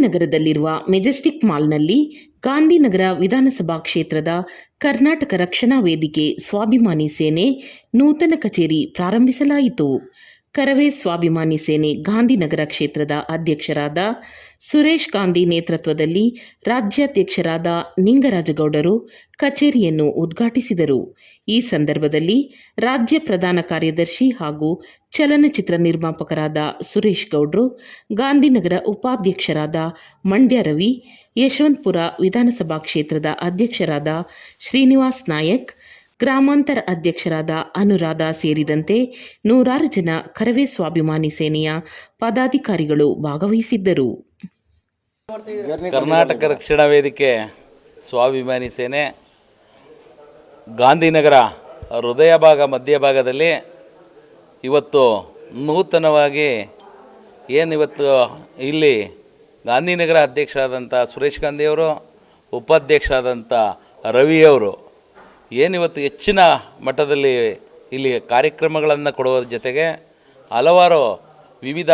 ಗಾಂಧಿನಗರದಲ್ಲಿರುವ Majestic ಮಾಲ್ನಲ್ಲಿ Gandhinagar ವಿಧಾನಸಭಾ ಕ್ಷೇತ್ರದ ಕರ್ನಾಟಕ ರಕ್ಷಣಾ ವೇದಿಕೆ ಸ್ವಾಭಿಮಾನಿ ಸೇನೆ ನೂತನ ಕಚೇರಿ ಪ್ರಾರಂಭಿಸಲಾಯಿತು. ಕರವೇ ಸ್ವಾಭಿಮಾನಿ ಸೇನೆ ಗಾಂಧಿನಗರ ಕ್ಷೇತ್ರದ ಅಧ್ಯಕ್ಷರಾದ ಸುರೇಶ್ ಗಾಂಧಿ ನೇತೃತ್ವದಲ್ಲಿ ರಾಜ್ಯಾಧ್ಯಕ್ಷರಾದ ನಿಂಗರಾಜಗೌಡರು ಕಚೇರಿಯನ್ನು ಉದ್ಘಾಟಿಸಿದರು. ಈ ಸಂದರ್ಭದಲ್ಲಿ ರಾಜ್ಯ ಪ್ರಧಾನ ಕಾರ್ಯದರ್ಶಿ ಹಾಗೂ ಚಲನಚಿತ್ರ ನಿರ್ಮಾಪಕರಾದ ಸುರೇಶ್ ಗೌಡ್ರು, ಗಾಂಧಿನಗರ ಉಪಾಧ್ಯಕ್ಷರಾದ ಮಂಡ್ಯ ರವಿ, ಯಶವಂತಪುರ ವಿಧಾನಸಭಾ ಕ್ಷೇತ್ರದ ಅಧ್ಯಕ್ಷರಾದ ಶ್ರೀನಿವಾಸ್ ನಾಯಕ್, ಗ್ರಾಮಾಂತರ ಅಧ್ಯಕ್ಷರಾದ ಅನುರಾಧ ಸೇರಿದಂತೆ ನೂರಾರು ಜನ ಕರವೇ ಸ್ವಾಭಿಮಾನಿ ಸೇನೆಯ ಪದಾಧಿಕಾರಿಗಳು ಭಾಗವಹಿಸಿದ್ದರು. ಕರ್ನಾಟಕ ರಕ್ಷಣಾ ವೇದಿಕೆ ಸ್ವಾಭಿಮಾನಿ ಸೇನೆ, ಗಾಂಧಿನಗರ ಹೃದಯ ಭಾಗ ಮಧ್ಯಭಾಗದಲ್ಲಿ ಇವತ್ತು ನೂತನವಾಗಿ ಏನು ಇವತ್ತು ಇಲ್ಲಿ ಗಾಂಧಿನಗರ ಅಧ್ಯಕ್ಷರಾದಂಥ ಸುರೇಶ್ ಗಾಂಧಿಯವರು ಉಪಾಧ್ಯಕ್ಷರಾದಂಥ ರವಿಯವರು ಏನಿವತ್ತು ಹೆಚ್ಚಿನ ಮಟ್ಟದಲ್ಲಿ ಇಲ್ಲಿ ಕಾರ್ಯಕ್ರಮಗಳನ್ನು ಕೊಡುವ ಜೊತೆಗೆ ಹಲವಾರು ವಿವಿಧ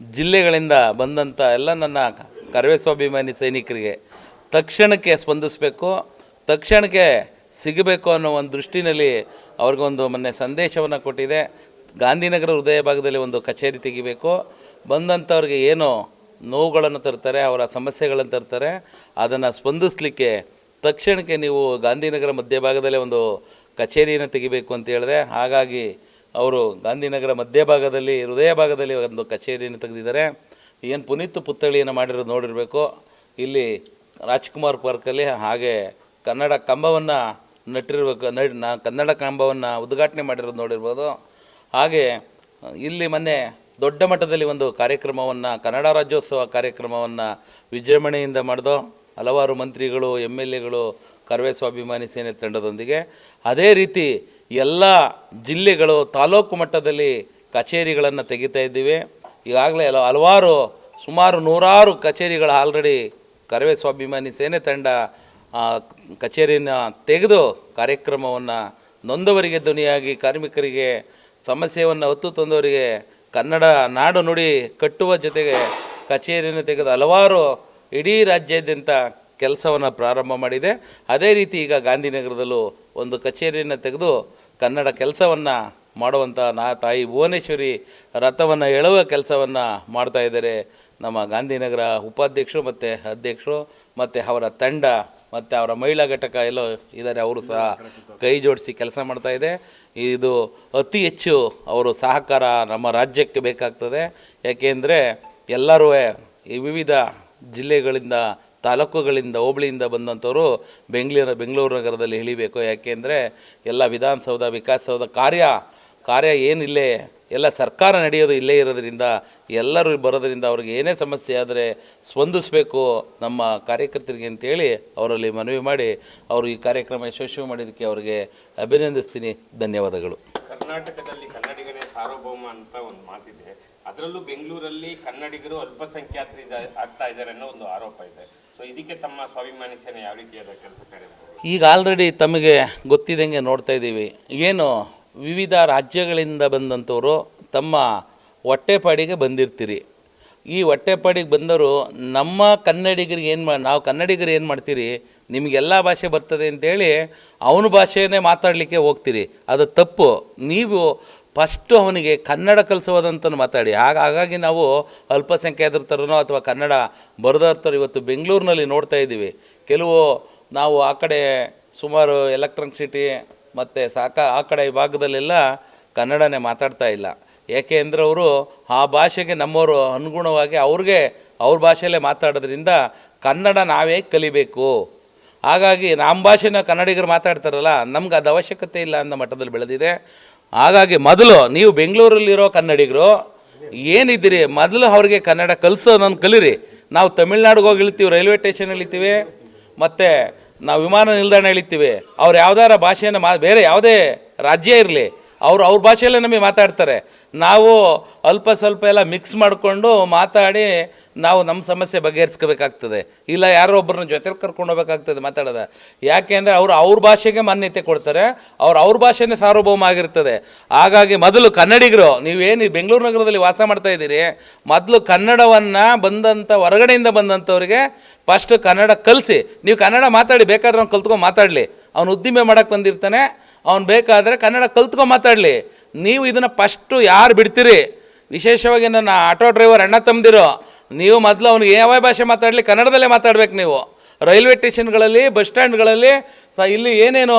ಜಿಲ್ಲೆಗಳಿಂದ ಬಂದಂಥ ಎಲ್ಲ ನನ್ನ ಕರವೇ ಸ್ವಾಭಿಮಾನಿ ಸೈನಿಕರಿಗೆ ತಕ್ಷಣಕ್ಕೆ ಸ್ಪಂದಿಸಬೇಕು, ತಕ್ಷಣಕ್ಕೆ ಸಿಗಬೇಕು ಅನ್ನೋ ಒಂದು ದೃಷ್ಟಿನಲ್ಲಿ ಅವ್ರಿಗೊಂದು ಮೊನ್ನೆ ಸಂದೇಶವನ್ನು ಕೊಟ್ಟಿದೆ. ಗಾಂಧಿನಗರ ಹೃದಯ ಭಾಗದಲ್ಲಿ ಒಂದು ಕಚೇರಿ ತೆಗಿಬೇಕು. ಬಂದಂಥವ್ರಿಗೆ ಏನು ನೋವುಗಳನ್ನು ತರ್ತಾರೆ, ಅವರ ಸಮಸ್ಯೆಗಳನ್ನು ತರ್ತಾರೆ, ಅದನ್ನು ಸ್ಪಂದಿಸಲಿಕ್ಕೆ ತಕ್ಷಣಕ್ಕೆ ನೀವು ಗಾಂಧಿನಗರ ಮಧ್ಯಭಾಗದಲ್ಲೇ ಒಂದು ಕಚೇರಿಯನ್ನು ತೆಗಿಬೇಕು ಅಂತ ಹೇಳಿದೆ. ಹಾಗಾಗಿ ಅವರು ಗಾಂಧಿನಗರ ಮಧ್ಯಭಾಗದಲ್ಲಿ ಹೃದಯ ಭಾಗದಲ್ಲಿ ಒಂದು ಕಚೇರಿಯನ್ನು ತೆಗೆದಿದ್ದಾರೆ. ಏನು ಪುನೀತ್ ಪುತ್ಥಳಿಯನ್ನು ಮಾಡಿರೋದು ನೋಡಿರಬೇಕು. ಇಲ್ಲಿ ರಾಜ್ಕುಮಾರ್ ಪಾರ್ಕಲ್ಲಿ ಹಾಗೆ ಕನ್ನಡ ಕಂಬವನ್ನು ನಟ್ಟಿರಬೇಕು, ನಡ್, ನಾ, ಕನ್ನಡ ಕಂಬವನ್ನು ಉದ್ಘಾಟನೆ ಮಾಡಿರೋದು ನೋಡಿರ್ಬೋದು. ಹಾಗೆ, ಇಲ್ಲಿ ಮೊನ್ನೆ ದೊಡ್ಡ ಮಟ್ಟದಲ್ಲಿ ಒಂದು ಕಾರ್ಯಕ್ರಮವನ್ನು, ಕನ್ನಡ ರಾಜ್ಯೋತ್ಸವ ಕಾರ್ಯಕ್ರಮವನ್ನು ವಿಜೃಂಭಣೆಯಿಂದ ಮಾಡಿದೋ ಹಲವಾರು ಮಂತ್ರಿಗಳು ಎಂ ಎಲ್ ಎಗಳು ಕರವೇ ಸ್ವಾಭಿಮಾನಿ ಸೇನೆ ತಂಡದೊಂದಿಗೆ. ಅದೇ ರೀತಿ ಎಲ್ಲ ಜಿಲ್ಲೆಗಳು ತಾಲೂಕು ಮಟ್ಟದಲ್ಲಿ ಕಚೇರಿಗಳನ್ನು ತೆಗಿತಾ ಇದ್ದೀವಿ. ಈಗಾಗಲೇ ಹಲ- ಹಲವಾರು, ಸುಮಾರು ನೂರಾರು ಕಚೇರಿಗಳು ಆಲ್ರೆಡಿ ಕರವೇ ಸ್ವಾಭಿಮಾನಿ ಸೇನೆ ತಂಡ ಕಚೇರಿನ ತೆಗೆದು ಕಾರ್ಯಕ್ರಮವನ್ನು ನೊಂದವರಿಗೆ ಧ್ವನಿಯಾಗಿ ಕಾರ್ಮಿಕರಿಗೆ ಸಮಸ್ಯೆಯನ್ನು ಹೊತ್ತು ತಂದವರಿಗೆ ಕನ್ನಡ ನಾಡು ನುಡಿ ಕಟ್ಟುವ ಜೊತೆಗೆ ಕಚೇರಿಯನ್ನು ತೆಗೆದು ಹಲವಾರು ಇಡೀ ರಾಜ್ಯಾದ್ಯಂತ ಕೆಲಸವನ್ನು ಪ್ರಾರಂಭ ಮಾಡಿದೆ. ಅದೇ ರೀತಿ ಈಗ ಗಾಂಧಿನಗರದಲ್ಲೂ ಒಂದು ಕಚೇರಿಯನ್ನು ತೆಗೆದು ಕನ್ನಡ ಕೆಲಸವನ್ನು ಮಾಡುವಂಥ ನಾ ತಾಯಿ ಭುವನೇಶ್ವರಿ ರಥವನ್ನು ಎಳುವ ಕೆಲಸವನ್ನು ಮಾಡ್ತಾ ಇದ್ದಾರೆ. ನಮ್ಮ ಗಾಂಧಿನಗರ ಉಪಾಧ್ಯಕ್ಷರು ಮತ್ತು ಅಧ್ಯಕ್ಷರು ಮತ್ತು ಅವರ ತಂಡ ಮತ್ತು ಅವರ ಮಹಿಳಾ ಘಟಕ ಎಲ್ಲೋ ಇದ್ದಾರೆ, ಅವರು ಸಹ ಕೈ ಜೋಡಿಸಿ ಕೆಲಸ ಮಾಡ್ತಾ ಇದೆ. ಇದು ಅತಿ ಹೆಚ್ಚು ಅವರು ಸಹಕಾರ ನಮ್ಮ ರಾಜ್ಯಕ್ಕೆ ಬೇಕಾಗ್ತದೆ. ಯಾಕೆಂದರೆ ಎಲ್ಲರೂ ಈ ವಿವಿಧ ಜಿಲ್ಲೆಗಳಿಂದ, ತಾಲೂಕುಗಳಿಂದ, ಹೋಬಳಿಯಿಂದ ಬಂದಂಥವರು ಬೆಂಗಳೂರು ಬೆಂಗಳೂರು ನಗರದಲ್ಲಿ ಇಳಿಬೇಕು. ಯಾಕೆಂದರೆ ಎಲ್ಲ ವಿಧಾನಸೌಧ, ವಿಕಾಸಸೌಧ ಕಾರ್ಯ ಕಾರ್ಯ ಏನಿಲ್ಲೇ ಎಲ್ಲ ಸರ್ಕಾರ ನಡೆಯೋದು ಇಲ್ಲೇ ಇರೋದ್ರಿಂದ ಎಲ್ಲರೂ ಬರೋದ್ರಿಂದ ಅವ್ರಿಗೆ ಏನೇ ಸಮಸ್ಯೆ ಆದರೆ ಸ್ಪಂದಿಸಬೇಕು ನಮ್ಮ ಕಾರ್ಯಕರ್ತರಿಗೆ ಅಂತೇಳಿ ಅವರಲ್ಲಿ ಮನವಿ ಮಾಡಿ ಅವರು ಈ ಕಾರ್ಯಕ್ರಮ ಯಶಸ್ವಿ ಮಾಡಿದ್ದಕ್ಕೆ ಅವರಿಗೆ ಅಭಿನಂದಿಸ್ತೀನಿ. ಧನ್ಯವಾದಗಳು. ಕರ್ನಾಟಕದಲ್ಲಿ ಕನ್ನಡಿಗನೇ ಸಾರ್ವಭೌಮ ಅಂತ ಒಂದು ಮಾತಿದೆ. ಅದರಲ್ಲೂ ಬೆಂಗಳೂರಲ್ಲಿ ಕನ್ನಡಿಗರು ಅಲ್ಪಸಂಖ್ಯಾತರು ಆಗ್ತಾ ಇದ್ದಾರೆ ಅನ್ನೋ ಒಂದು ಆರೋಪ ಇದೆ. ಸೊ ಇದಕ್ಕೆ ತಮ್ಮ ಸ್ವಾಭಿಮಾನಿ ಸೇನೆ ಯಾವ ರೀತಿಯಾದ ಕೆಲಸ ಕಾರ್ಯ ಈಗ ಆಲ್ರೆಡಿ ತಮಗೆ ಗೊತ್ತಿದ್ದಂಗೆ ನೋಡ್ತಾ ಇದ್ದೀವಿ. ಏನು ವಿವಿಧ ರಾಜ್ಯಗಳಿಂದ ಬಂದಂಥವರು ತಮ್ಮ ಹೊಟ್ಟೆಪಾಡಿಗೆ ಬಂದಿರ್ತೀರಿ. ಈ ಹೊಟ್ಟೆಪಾಡಿಗೆ ಬಂದವರು ನಮ್ಮ ಕನ್ನಡಿಗರಿಗೆ ಏನು ಮಾ, ನಾವು ಕನ್ನಡಿಗರು ಏನು ಮಾಡ್ತೀರಿ? ನಿಮಗೆಲ್ಲ ಭಾಷೆ ಬರ್ತದೆ ಅಂತೇಳಿ ಅವನ ಭಾಷೆಯೇ ಮಾತಾಡಲಿಕ್ಕೆ ಹೋಗ್ತೀರಿ. ಅದು ತಪ್ಪು. ನೀವು ಫಸ್ಟು ಅವನಿಗೆ ಕನ್ನಡ ಕಲಿಸೋದಂತ ಮಾತಾಡಿ. ಆಗ, ಹಾಗಾಗಿ ನಾವು ಅಲ್ಪಸಂಖ್ಯಾತರ ಥರನೋ ಅಥವಾ ಕನ್ನಡ ಬರದವ್ರ ಇವತ್ತು ಬೆಂಗಳೂರಿನಲ್ಲಿ ನೋಡ್ತಾ ಇದ್ದೀವಿ. ಕೆಲವು ನಾವು ಆ ಕಡೆ ಸುಮಾರು ಎಲೆಕ್ಟ್ರಾನಿಕ್ ಸಿಟಿ ಮತ್ತು ಸಾಕ ಆ ಕಡೆ ಈ ಭಾಗದಲ್ಲೆಲ್ಲ ಕನ್ನಡನೇ ಮಾತಾಡ್ತಾ ಇಲ್ಲ. ಏಕೆ ಅಂದರೆ ಅವರು ಆ ಭಾಷೆಗೆ ನಮ್ಮವರು ಅನುಗುಣವಾಗಿ ಅವ್ರಿಗೆ ಅವ್ರ ಭಾಷೆಯಲ್ಲೇ ಮಾತಾಡೋದ್ರಿಂದ ಕನ್ನಡ ನಾವೇ ಕಲಿಬೇಕು. ಹಾಗಾಗಿ ನಮ್ಮ ಭಾಷೆನ ಕನ್ನಡಿಗರು ಮಾತಾಡ್ತಾರಲ್ಲ, ನಮ್ಗೆ ಅದು ಅವಶ್ಯಕತೆ ಇಲ್ಲ ಅನ್ನೋ ಮಟ್ಟದಲ್ಲಿ ಬೆಳೆದಿದೆ. ಹಾಗಾಗಿ ಮೊದಲು ನೀವು ಬೆಂಗಳೂರಲ್ಲಿರೋ ಕನ್ನಡಿಗರು, ಏನಿದ್ದೀರಿ? ಮೊದಲು ಅವ್ರಿಗೆ ಕನ್ನಡ ಕಲಿಸೋದನ್ನು ಕಲೀರಿ. ನಾವು ತಮಿಳ್ನಾಡಿಗೆ ಹೋಗಿ ಇಳ್ತೀವಿ, ರೈಲ್ವೆ ಸ್ಟೇಷನ್ ಇಳಿತೀವಿ, ಮತ್ತು ನಾವು ವಿಮಾನ ನಿಲ್ದಾಣ ಇಳಿತೀವಿ ಅವ್ರು ಯಾವ್ದಾರ ಭಾಷೆಯನ್ನು ಮಾ, ಬೇರೆ ಯಾವುದೇ ರಾಜ್ಯ ಇರಲಿ, ಅವರು ಅವ್ರ ಭಾಷೆಯಲ್ಲೇ ನಮಗೆ ಮಾತಾಡ್ತಾರೆ. ನಾವು ಅಲ್ಪ ಸ್ವಲ್ಪ ಎಲ್ಲ ಮಿಕ್ಸ್ ಮಾಡಿಕೊಂಡು ಮಾತಾಡಿ ನಾವು ನಮ್ಮ ಸಮಸ್ಯೆ ಬಗೆಹರಿಸ್ಕೋಬೇಕಾಗ್ತದೆ. ಇಲ್ಲ, ಯಾರೋ ಒಬ್ಬರನ್ನ ಜೊತೆಲಿ ಕರ್ಕೊಂಡು ಹೋಗ್ಬೇಕಾಗ್ತದೆ ಮಾತಾಡೋದು. ಯಾಕೆ ಅಂದರೆ ಅವರು ಅವ್ರ ಭಾಷೆಗೆ ಮಾನ್ಯತೆ ಕೊಡ್ತಾರೆ, ಅವ್ರು ಅವ್ರ ಭಾಷೆನೇ ಸಾರ್ವಭೌಮ ಆಗಿರ್ತದೆ. ಹಾಗಾಗಿ ಮೊದಲು ಕನ್ನಡಿಗರು, ನೀವೇನು ಬೆಂಗಳೂರು ನಗರದಲ್ಲಿ ವಾಸ ಮಾಡ್ತಾ ಇದ್ದೀರಿ, ಮೊದಲು ಕನ್ನಡವನ್ನು ಬಂದಂಥ ಹೊರಗಡೆಯಿಂದ ಬಂದಂಥವ್ರಿಗೆ ಫಸ್ಟ್ ಕನ್ನಡ ಕಲಿಸಿ. ನೀವು ಕನ್ನಡ ಮಾತಾಡಿ, ಬೇಕಾದ್ರೆ ಅವ್ನು ಕಲ್ತ್ಕೊಂಡು ಮಾತಾಡಲಿ. ಅವ್ನು ಉದ್ದಿಮೆ ಮಾಡೋಕ್ಕೆ ಬಂದಿರ್ತಾನೆ, ಅವ್ನು ಬೇಕಾದರೆ ಕನ್ನಡ ಕಲ್ತ್ಕೊಂಡು ಮಾತಾಡಲಿ. ನೀವು ಇದನ್ನು ಫಸ್ಟು ಯಾರು ಬಿಡ್ತೀರಿ? ವಿಶೇಷವಾಗಿ ನನ್ನ ಆಟೋ ಡ್ರೈವರ್ ಅಣ್ಣ ತಮ್ಮದಿರೋ ನೀವು ಮೊದಲು ಅವ್ನಿಗೆ ಯಾವ ಭಾಷೆ ಮಾತಾಡಲಿ, ಕನ್ನಡದಲ್ಲೇ ಮಾತಾಡ್ಬೇಕು ನೀವು. ರೈಲ್ವೆ ಸ್ಟೇಷನ್ಗಳಲ್ಲಿ, ಬಸ್ ಸ್ಟ್ಯಾಂಡ್ಗಳಲ್ಲಿ ಇಲ್ಲಿ ಏನೇನು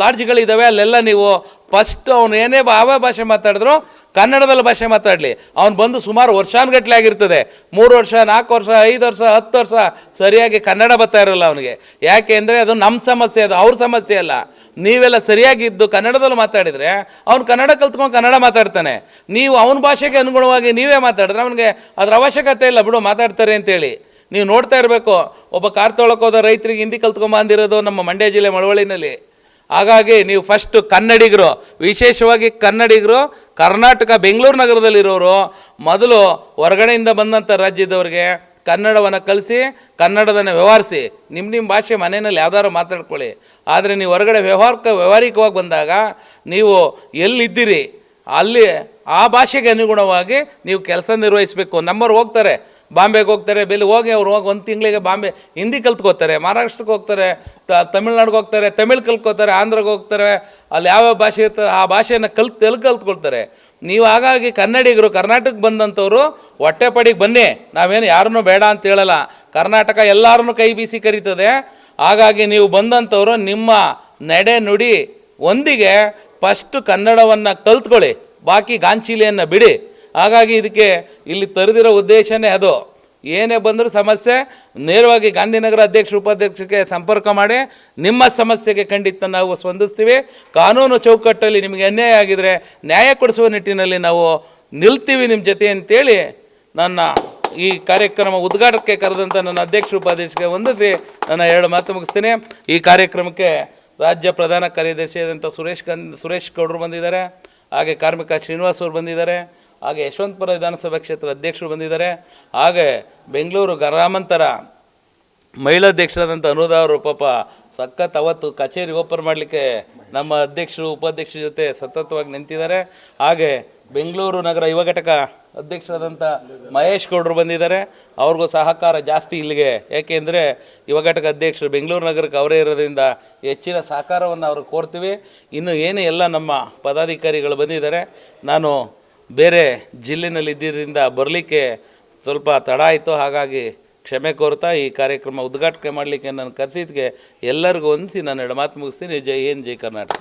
ಲಾಡ್ಜ್ಗಳಿದ್ದಾವೆ ಅಲ್ಲೆಲ್ಲ ನೀವು ಫಸ್ಟ್ ಅವನು ಏನೇ ಯಾವ ಭಾಷೆ ಮಾತಾಡಿದ್ರು ಕನ್ನಡದಲ್ಲಿ ಭಾಷೆ ಮಾತಾಡಲಿ. ಅವನು ಬಂದು ಸುಮಾರು ವರ್ಷಾನುಗಟ್ಲೆ ಆಗಿರ್ತದೆ. ಮೂರು ವರ್ಷ, ನಾಲ್ಕು ವರ್ಷ, ಐದು ವರ್ಷ, ಹತ್ತು ವರ್ಷ ಸರಿಯಾಗಿ ಕನ್ನಡ ಬರ್ತಾ ಇರಲ್ಲ ಅವನಿಗೆ. ಯಾಕೆ ಅಂದರೆ ಅದು ನಮ್ಮ ಸಮಸ್ಯೆ, ಅದು ಅವ್ರ ಸಮಸ್ಯೆ ಅಲ್ಲ. ನೀವೆಲ್ಲ ಸರಿಯಾಗಿದ್ದು ಕನ್ನಡದಲ್ಲಿ ಮಾತಾಡಿದರೆ ಅವ್ನು ಕನ್ನಡ ಕಲ್ತ್ಕೊಂಡು ಕನ್ನಡ ಮಾತಾಡ್ತಾನೆ. ನೀವು ಅವನ ಭಾಷೆಗೆ ಅನುಗುಣವಾಗಿ ನೀವೇ ಮಾತಾಡಿದ್ರೆ ಅವನಿಗೆ ಅದ್ರ ಅವಶ್ಯಕತೆ ಇಲ್ಲ. ಬಿಡು, ಮಾತಾಡ್ತಾರೆ ಅಂತೇಳಿ. ನೀವು ನೋಡ್ತಾ ಇರಬೇಕು. ಒಬ್ಬ ಕಾರ್ ತೊಳಕೋದ ರೈತರಿಗೆ ಹಿಂದಿ ಕಲ್ತ್ಕೊಂಬಂದಿರೋದು ನಮ್ಮ ಮಂಡ್ಯ ಜಿಲ್ಲೆ ಮಳವಳ್ಳಿನಲ್ಲಿ. ಹಾಗಾಗಿ ನೀವು ಫಸ್ಟು ಕನ್ನಡಿಗರು, ವಿಶೇಷವಾಗಿ ಕನ್ನಡಿಗರು, ಕರ್ನಾಟಕ ಬೆಂಗಳೂರು ನಗರದಲ್ಲಿರೋರು, ಮೊದಲು ಹೊರಗಡೆಯಿಂದ ಬಂದಂಥ ರಾಜ್ಯದವ್ರಿಗೆ ಕನ್ನಡವನ್ನು ಕಲಿಸಿ, ಕನ್ನಡದನ್ನು ವ್ಯವಹರಿಸಿ. ನಿಮ್ಮ ನಿಮ್ಮ ಭಾಷೆ ಮನೆಯಲ್ಲಿ ಯಾವ್ದಾದ್ರು ಮಾತಾಡ್ಕೊಳ್ಳಿ. ಆದರೆ ನೀವು ಹೊರಗಡೆ ವ್ಯವಹಾರಕ್ಕೆ ವ್ಯವಹಾರಿಕವಾಗಿ ಬಂದಾಗ ನೀವು ಎಲ್ಲಿದ್ದೀರಿ? ಅಲ್ಲಿ ಆ ಭಾಷೆಗೆ ಅನುಗುಣವಾಗಿ ನೀವು ಕೆಲಸ ನಿರ್ವಹಿಸಬೇಕು. ನಮ್ಮವ್ರು ಹೋಗ್ತಾರೆ. ಬಾಂಬೆಗೆ ಹೋಗ್ತಾರೆ ಬೆಲ್ಲಿ ಹೋಗಿ ಅವ್ರು ಹೋಗಿ ಒಂದು ತಿಂಗಳಿಗೆ ಬಾಂಬೆ, ಹಿಂದಿ ಕಲ್ತ್ಕೋತಾರೆ ಮಹಾರಾಷ್ಟ್ರಕ್ಕೆ ಹೋಗ್ತಾರೆ, ತ, ತಮಿಳ್ನಾಡಿಗೆ ಹೋಗ್ತಾರೆ, ತಮಿಳ್ ಕಲ್ತ್ಕೋತಾರೆ ಆಂಧ್ರಗೆ ಹೋಗ್ತಾರೆ, ಅಲ್ಲಿ ಯಾವ್ಯಾವ ಭಾಷೆ ಇರ್ತದೆ ಆ ಭಾಷೆಯನ್ನು ಕಲ್ತು ತೆಲುಗು ಕಲ್ತ್ಕೊಳ್ತಾರೆ? ನೀವು ಹಾಗಾಗಿ ಕನ್ನಡಿಗರು, ಕರ್ನಾಟಕಕ್ಕೆ ಬಂದಂಥವ್ರು ಹೊಟ್ಟೆಪಡಿಗೆ ಬನ್ನಿ, ನಾವೇನು ಯಾರನ್ನೂ ಬೇಡ ಅಂತ ಹೇಳಲ್ಲ. ಕರ್ನಾಟಕ ಎಲ್ಲರನ್ನೂ ಕೈ ಬೀಸಿ ಕರೀತದೆ. ಹಾಗಾಗಿ ನೀವು ಬಂದಂಥವ್ರು, ನಿಮ್ಮ ನಡೆ ನುಡಿ, ಒಂದಿಗೆ ಫಸ್ಟು ಕನ್ನಡವನ್ನು ಕಲ್ತ್ಕೊಳ್ಳಿ, ಬಾಕಿ ಗಾಂಚೀಲಿಯನ್ನು ಬಿಡಿ. ಹಾಗಾಗಿ ಇದಕ್ಕೆ ಇಲ್ಲಿ ತರೆದಿರೋ ಉದ್ದೇಶನೇ ಅದು. ಏನೇ ಬಂದರೂ ಸಮಸ್ಯೆ, ನೇರವಾಗಿ ಗಾಂಧಿನಗರ ಅಧ್ಯಕ್ಷ, ಉಪಾಧ್ಯಕ್ಷಕ್ಕೆ ಸಂಪರ್ಕ ಮಾಡಿ, ನಿಮ್ಮ ಸಮಸ್ಯೆಗೆ ಖಂಡಿತ ನಾವು ಸ್ಪಂದಿಸ್ತೀವಿ. ಕಾನೂನು ಚೌಕಟ್ಟಲ್ಲಿ ನಿಮಗೆ ಅನ್ಯಾಯ ಆಗಿದರೆ ನ್ಯಾಯ ಕೊಡಿಸುವ ನಿಟ್ಟಿನಲ್ಲಿ ನಾವು ನಿಲ್ತೀವಿ ನಿಮ್ಮ ಜೊತೆ ಅಂತೇಳಿ ನನ್ನ ಈ ಕಾರ್ಯಕ್ರಮ ಉದ್ಘಾಟಕ್ಕೆ ಕರೆದಂಥ ನನ್ನ ಅಧ್ಯಕ್ಷ ಉಪಾಧ್ಯಕ್ಷರಿಗೆ ವಂದಿಸಿ ನನ್ನ ಎರಡು ಮಾತು ಮುಗಿಸ್ತೀನಿ. ಈ ಕಾರ್ಯಕ್ರಮಕ್ಕೆ ರಾಜ್ಯ ಪ್ರಧಾನ ಕಾರ್ಯದರ್ಶಿಯಾದಂಥ ಸುರೇಶ್ ಗಂದ್ ಸುರೇಶ್ ಗೌಡರು ಬಂದಿದ್ದಾರೆ. ಹಾಗೆ ಕಾರ್ಮಿಕ ಶ್ರೀನಿವಾಸ್ ಅವರು ಬಂದಿದ್ದಾರೆ. ಹಾಗೆ ಯಶವಂತಪುರ ವಿಧಾನಸಭಾ ಕ್ಷೇತ್ರ ಅಧ್ಯಕ್ಷರು ಬಂದಿದ್ದಾರೆ. ಹಾಗೆ ಬೆಂಗಳೂರು ಗ್ರಾಮಾಂತರ ಮಹಿಳಾ ಅಧ್ಯಕ್ಷರಾದಂಥ ಅನುರಾಧ ಅವರು ಪಾಪ ಸಖತ್ ಅವತ್ತು ಕಚೇರಿ ಓಪನ್ ಮಾಡಲಿಕ್ಕೆ ನಮ್ಮ ಅಧ್ಯಕ್ಷರು, ಉಪಾಧ್ಯಕ್ಷರ ಜೊತೆ ಸತತವಾಗಿ ನಿಂತಿದ್ದಾರೆ. ಹಾಗೆ ಬೆಂಗಳೂರು ನಗರ ಯುವ ಘಟಕ ಅಧ್ಯಕ್ಷರಾದಂಥ ಮಹೇಶ್ ಗೌಡರು ಬಂದಿದ್ದಾರೆ. ಅವ್ರಿಗೂ ಸಹಕಾರ ಜಾಸ್ತಿ ಇಲ್ಲಿಗೆ. ಏಕೆಂದರೆ ಯುವ ಘಟಕ ಅಧ್ಯಕ್ಷರು ಬೆಂಗಳೂರು ನಗರಕ್ಕೆ ಅವರೇ ಇರೋದ್ರಿಂದ ಹೆಚ್ಚಿನ ಸಹಕಾರವನ್ನು ಅವ್ರಿಗೆ ಕೋರ್ತೀವಿ ಇನ್ನು ಏನು ಎಲ್ಲ ನಮ್ಮ ಪದಾಧಿಕಾರಿಗಳು ಬಂದಿದ್ದಾರೆ, ನಾನು ಬೇರೆ ಜಿಲ್ಲೆನಲ್ಲಿ ಇದ್ದಿದ್ದರಿಂದ ಬರಲಿಕ್ಕೆ ಸ್ವಲ್ಪ ತಡ ಆಯಿತು. ಹಾಗಾಗಿ ಕ್ಷಮೆ ಕೋರ್ತಾ ಈ ಕಾರ್ಯಕ್ರಮ ಉದ್ಘಾಟನೆ ಮಾಡಲಿಕ್ಕೆ ನಾನು ಕರೆಸಿದ್ದಕ್ಕೆ ಎಲ್ಲರಿಗೂ ಹೊಂದಿಸಿ ನಾನು ಎರಡು ಮಾತು ಮುಗಿಸ್ತೀನಿ. ಜೈ ಹಿಂದ್, ಜೈ ಕರ್ನಾಟಕ.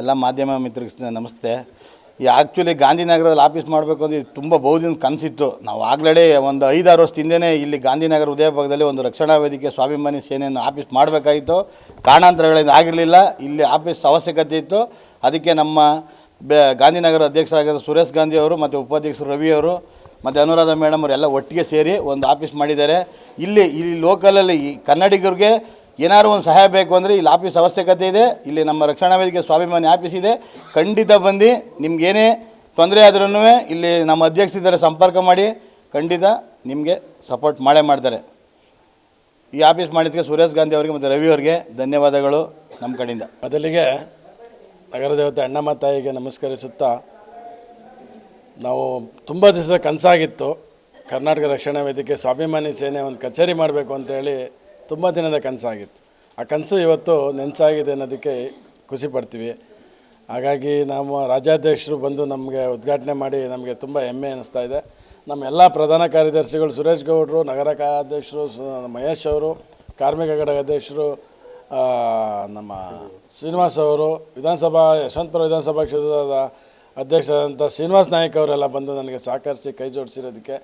ಎಲ್ಲ ಮಾಧ್ಯಮ ಮಿತ್ರರಿಗೆ ನಮಸ್ತೆ. ಈ ಆ್ಯಕ್ಚುಲಿ ಗಾಂಧಿನಗರದಲ್ಲಿ ಆಫೀಸ್ ಮಾಡಬೇಕು ಅಂದರೆ ತುಂಬ ಬಹುದಿನ ಕನಸಿತ್ತು. ನಾವು ಆಗಲೇ ಒಂದು ಐದಾರು ವರ್ಷ ಹಿಂದೆಯೇ ಇಲ್ಲಿ ಗಾಂಧಿನಗರ ಉದಯ ಭಾಗದಲ್ಲಿ ಒಂದು ರಕ್ಷಣಾ ವೇದಿಕೆ ಸ್ವಾಭಿಮಾನಿ ಸೇನೆಯನ್ನು ಆಫೀಸ್ ಮಾಡಬೇಕಾಗಿತ್ತು ಕಾರಣಾಂತರಗಳಿಂದ ಆಗಿರಲಿಲ್ಲ. ಇಲ್ಲಿ ಆಫೀಸ್ ಅವಶ್ಯಕತೆ ಇತ್ತು. ಅದಕ್ಕೆ ನಮ್ಮ ಬೆ, ಗಾಂಧಿನಗರ ಅಧ್ಯಕ್ಷರಾಗಿದ್ದ ಸುರೇಶ್ ಗಾಂಧಿ ಅವರು ಮತ್ತು ಉಪಾಧ್ಯಕ್ಷರು ರವಿ ಅವರು ಮತ್ತು ಅನುರಾಧ ಮೇಡಮ್ ಅವರು ಎಲ್ಲ ಒಟ್ಟಿಗೆ ಸೇರಿ ಒಂದು ಆಫೀಸ್ ಮಾಡಿದ್ದಾರೆ. ಇಲ್ಲಿ ಇಲ್ಲಿ ಲೋಕಲಲ್ಲಿ ಈ ಕನ್ನಡಿಗರಿಗೆ ಏನಾದ್ರು ಒಂದು ಸಹಾಯ ಬೇಕು ಅಂದರೆ ಇಲ್ಲಿ ಆಫೀಸ್ ಅವಶ್ಯಕತೆ ಇದೆ, ಇಲ್ಲಿ ನಮ್ಮ ರಕ್ಷಣಾ ವೇದಿಕೆ ಸ್ವಾಭಿಮಾನಿ ಆಫೀಸ್ ಇದೆ. ಖಂಡಿತ ಬಂದು ನಿಮಗೇನೇ ತೊಂದರೆ ಆದ್ರೂ ಇಲ್ಲಿ ನಮ್ಮ ಅಧ್ಯಕ್ಷರಿದ್ದಾರೆ ಸಂಪರ್ಕ ಮಾಡಿ. ಖಂಡಿತ ನಿಮಗೆ ಸಪೋರ್ಟ್ ಮಾಡೇ ಮಾಡ್ತಾರೆ. ಈ ಆಫೀಸ್ ಮಾಡಿದ್ದಕ್ಕೆ ಸುರೇಶ್ ಗಾಂಧಿ ಅವರಿಗೆ ಮತ್ತು ರವಿ ಅವರಿಗೆ ಧನ್ಯವಾದಗಳು ನಮ್ಮ ಕಡೆಯಿಂದ. ಮೊದಲಿಗೆ ನಗರ ದೇವತೆ ಅಣ್ಣಮ್ಮ ತಾಯಿಗೆ ನಮಸ್ಕರಿಸುತ್ತಾ ನಾವು ತುಂಬ ದಿವಸದ ಕನಸಾಗಿತ್ತು. ಕರ್ನಾಟಕ ರಕ್ಷಣಾ ವೇದಿಕೆ ಸ್ವಾಭಿಮಾನಿ ಸೇನೆ ಒಂದು ಕಚೇರಿ ಮಾಡಬೇಕು ಅಂತೇಳಿ ತುಂಬ ದಿನದ ಕನಸಾಗಿತ್ತು. ಆ ಕನಸು ಇವತ್ತು ನೆನಸಾಗಿದೆ ಅನ್ನೋದಕ್ಕೆ ಖುಷಿ ಪಡ್ತೀವಿ. ಹಾಗಾಗಿ ನಮ್ಮ ರಾಜ್ಯಾಧ್ಯಕ್ಷರು ಬಂದು ನಮಗೆ ಉದ್ಘಾಟನೆ ಮಾಡಿ ನಮಗೆ ತುಂಬ ಹೆಮ್ಮೆ ಅನ್ನಿಸ್ತಾ ಇದೆ. ನಮ್ಮ ಎಲ್ಲ ಪ್ರಧಾನ ಕಾರ್ಯದರ್ಶಿಗಳು ಸುರೇಶ್ ಗೌಡರು, ನಗರ ಕಾರ್ಯಾಧ್ಯಕ್ಷರು ಮಹೇಶ್ ಅವರು, ಕಾರ್ಮಿಕ ಘಟಕ ಅಧ್ಯಕ್ಷರು ನಮ್ಮ ಶ್ರೀನಿವಾಸ್ ಅವರು ವಿಧಾನಸಭಾ, ಯಶವಂತಪುರ ವಿಧಾನಸಭಾ ಕ್ಷೇತ್ರದ ಅಧ್ಯಕ್ಷರಾದಂಥ ಶ್ರೀನಿವಾಸ್ ನಾಯಕ್ ಅವರೆಲ್ಲ ಬಂದು ನನಗೆ ಸಹಕರಿಸಿ ಕೈ ಜೋಡಿಸಿರೋದಕ್ಕೆ.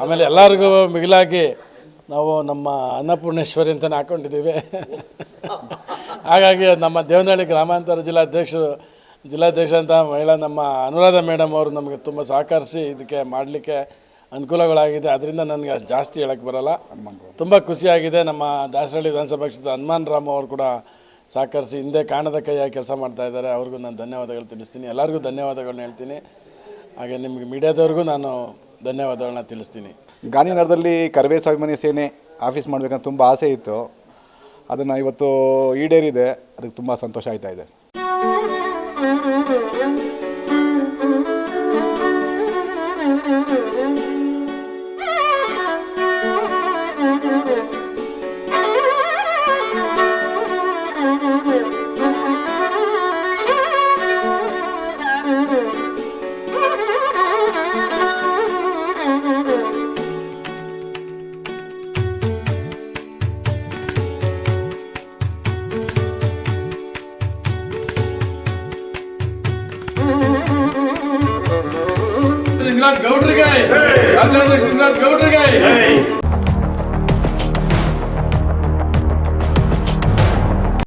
ಆಮೇಲೆ ಎಲ್ಲರಿಗೂ ಮಿಗಿಲಾಗಿ ನಾವು ನಮ್ಮ ಅನ್ನಪೂರ್ಣೇಶ್ವರಿ ಅಂತಲೇ ಹಾಕ್ಕೊಂಡಿದ್ದೀವಿ ಹಾಗಾಗಿ ನಮ್ಮ ದೇವನಹಳ್ಳಿ ಗ್ರಾಮಾಂತರ ಜಿಲ್ಲಾಧ್ಯಕ್ಷರು ಜಿಲ್ಲಾಧ್ಯಕ್ಷ ಅಂತ ಮಹಿಳಾ ನಮ್ಮ ಅನುರಾಧ ಮೇಡಮ್ ಅವರು ನಮಗೆ ತುಂಬ ಸಹಕರಿಸಿ ಇದಕ್ಕೆ ಮಾಡಲಿಕ್ಕೆ ಅನುಕೂಲಗಳಾಗಿದೆ. ಅದರಿಂದ ನನಗೆ ಅಷ್ಟು ಜಾಸ್ತಿ ಹೇಳಕ್ಕೆ ಬರಲ್ಲ. ತುಂಬ ಖುಷಿಯಾಗಿದೆ. ನಮ್ಮ ದಾಸರಳ್ಳಿ ವಿಧಾನಸಭಾ ಕ್ಷೇತ್ರದ ಹನುಮಾನ್ ರಾಮ್ ಅವರು ಕೂಡ ಸಹಕರಿಸಿ ಹಿಂದೆ ಕಾಣದ ಕೈಯಾಗಿ ಕೆಲಸ ಮಾಡ್ತಾ ಇದ್ದಾರೆ. ಅವ್ರಿಗೂ ನಾನು ಧನ್ಯವಾದಗಳು ತಿಳಿಸ್ತೀನಿ. ಎಲ್ಲರಿಗೂ ಧನ್ಯವಾದಗಳನ್ನ ಹೇಳ್ತೀನಿ. ಹಾಗೆ ನಿಮಗೆ ಮೀಡಿಯಾದವ್ರಿಗೂ ನಾನು ಧನ್ಯವಾದಗಳನ್ನ ತಿಳಿಸ್ತೀನಿ. ಗಾಂಧಿನಗರದಲ್ಲಿ ಕರವೇ ಸ್ವಾಭಿಮಾನಿ ಸೇನೆ ಆಫೀಸ್ ಮಾಡಬೇಕಂತ ತುಂಬ ಆಸೆ ಇತ್ತು. ಅದನ್ನು ಇವತ್ತು ಈಡೇರಿದೆ. ಅದಕ್ಕೆ ತುಂಬ ಸಂತೋಷ ಆಯ್ತಾ ಇದೆ. ಶ್ರೀನಿವಾಸ್ ಗೌಡ್ರಿಗೆ ರಾಜೇಂದ್ರ ಶ್ರೀನಿವಾಸ್ ಗೌಡ್ರಿಗೆ